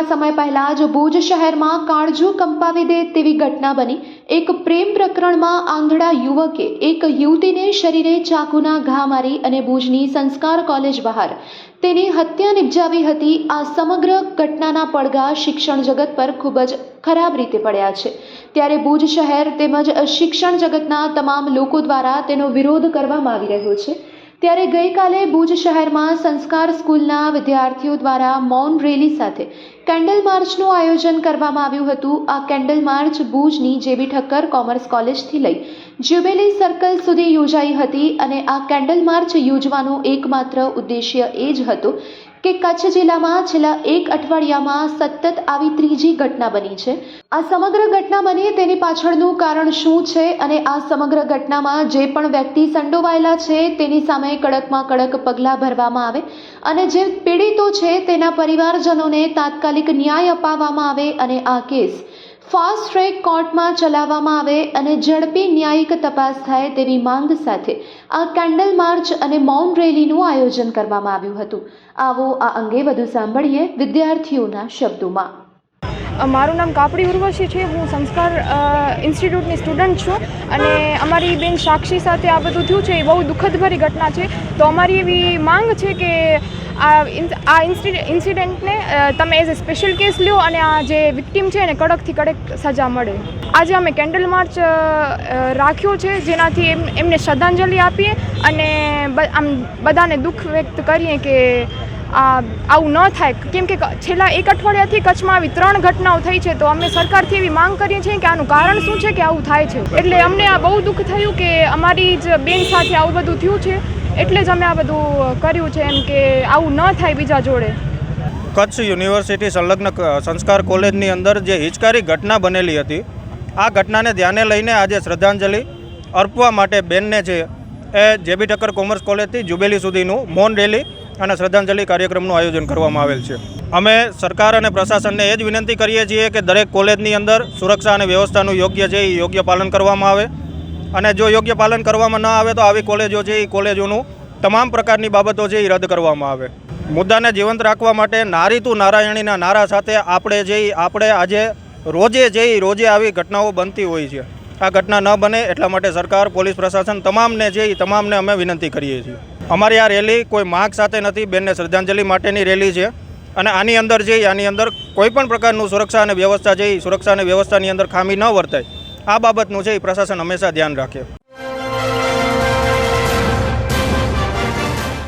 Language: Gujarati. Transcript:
થોડા સમય પહેલાં જ ભુજ શહેરમાં કાળજુ કંપાવી દે તેવી ઘટના બની. એક પ્રેમ પ્રકરણમાં આંધળા યુવકે એક યુવતીને શરીરે ચાકુના ઘા મારી અને ભુજની સંસ્કાર કોલેજ બહાર તેની હત્યા નિપજાવી હતી. આ સમગ્ર ઘટનાના પડઘા શિક્ષણ જગત પર ખૂબ જ ખરાબ રીતે પડ્યા છે. ત્યારે ભુજ શહેર તેમજ શિક્ષણ જગતના તમામ લોકો દ્વારા તેનો વિરોધ કરવામાં આવી રહ્યો છે. ત્યારે ગઈકાલે ભુજ શહેરમાં સંસ્કાર સ્કૂલના વિદ્યાર્થીઓ દ્વારા મૌન રેલી સાથે કેન્ડલ માર્ચનું આયોજન કરવામાં આવ્યું હતું. આ કેન્ડલ માર્ચ ભુજની જેબી ઠક્કર કોમર્સ કોલેજથી લઈ જ્યુબેલી સર્કલ સુધી યોજાઈ હતી અને આ કેન્ડલ માર્ચ યોજવાનો એકમાત્ર ઉદ્દેશ્ય એ જ હતો કે કચ્છ જિલ્લામાં છેલ્લા એક અઠવાડિયામાં સતત આવી ત્રીજી ઘટના બની છે. આ સમગ્ર ઘટના બની તેની પાછળનું કારણ શું છે અને આ સમગ્ર ઘટનામાં જે પણ વ્યક્તિ સંડોવાયેલા છે તેની સામે કડકમાં કડક પગલાં ભરવામાં આવે અને જે પીડિતો છે તેના પરિવારજનોને તાત્કાલિક ન્યાય અપાવવામાં આવે અને આ કેસ ફાસ્ટ ટ્રેક કોર્ટમાં ચલાવવામાં આવે અને ઝડપી ન્યાયિક તપાસ થાય તેવી માંગ સાથે આ કેન્ડલ માર્ચ અને મૌન રેલીનું આયોજન કરવામાં આવ્યું હતું. આવો આ અંગે વધુ સાંભળીએ વિદ્યાર્થીઓના શબ્દોમાં. મારું નામ કાપડી ઉર્વશી છે. હું સંસ્કાર ઇન્સ્ટિટ્યૂટની સ્ટુડન્ટ છું અને અમારી બેન સાક્ષી સાથે આ બધું થયું છે. એ બહુ દુઃખદભરી ઘટના છે. તો અમારી એવી માંગ છે કે આ આ ઇન્સિડે- ઇન્સિડન્ટને તમે એઝ એ સ્પેશિયલ કેસ લ્યો અને આ જે વિક્ટીમ છે એને કડકથી કડક સજા મળે. આજે અમે કેન્ડલ માર્ચ અ, અ, રાખ્યો છે જેનાથી એમ એમને શ્રદ્ધાંજલિ આપીએ અને આમ બધાને દુઃખ વ્યક્ત કરીએ કે આ આવું ન થાય. કેમ કે છેલ્લા એક અઠવાડિયાથી કચ્છમાં આવી ત્રણ ઘટનાઓ થઈ છે તો અમે સરકારથી એવી માંગ કરીએ છીએ કે આનું કારણ શું છે કે આવું થાય છે. એટલે અમને આ બહુ દુઃખ થયું કે અમારી જ બેન સાથે આવું બધું થયું છે. એટલે જ અમે આ બધું કર્યું છે એમ કે આવું ન થાય બીજા જોડે. કચ્છ યુનિવર્સિટી સંલગ્ન સંસ્કાર કોલેજની અંદર જે હિચકારી ઘટના બનેલી હતી, આ ઘટનાને ધ્યાને લઈને આજે શ્રદ્ધાંજલિ અર્પવા માટે બેનને છે એ જેબી ઠક્કર કોમર્સ કોલેજથી જુબેલી સુધીનું મૌન રેલી અને શ્રદ્ધાંજલિ કાર્યક્રમનું આયોજન કરવામાં આવેલ છે. અમે સરકાર અને પ્રશાસનને એ જ વિનંતી કરીએ છીએ કે દરેક કોલેજની અંદર સુરક્ષા અને વ્યવસ્થાનું યોગ્ય છે એ યોગ્ય પાલન કરવામાં આવે. અને જો યોગ્ય પાલન કરવામાં ન આવે તો આવી કોલેજો છે એ કોલેજોનું તમામ પ્રકારની બાબતો છે એ રદ કરવામાં આવે. મુદ્દાને જીવંત રાખવા માટે નારી તું નારાયણીના નારા સાથે આપણે જે આપણે આજે રોજે જે રોજે આવી ઘટનાઓ બનતી હોય છે. આ ઘટના ન બને એટલા માટે સરકાર, પોલીસ પ્રશાસન તમામને જે તમામને અમે વિનંતી કરીએ છીએ. અમારી આ રેલી કોઈ માગ સાથે નથી, બેનને શ્રદ્ધાંજલિ માટેની રેલી છે. અને આની અંદર જે આની અંદર કોઈ પણ પ્રકારનું સુરક્ષા અને વ્યવસ્થા જે સુરક્ષા અને વ્યવસ્થાની અંદર ખામી ન વર્તાય. આ બાબતનું છે એ પ્રશાસન હંમેશા ધ્યાન રાખે.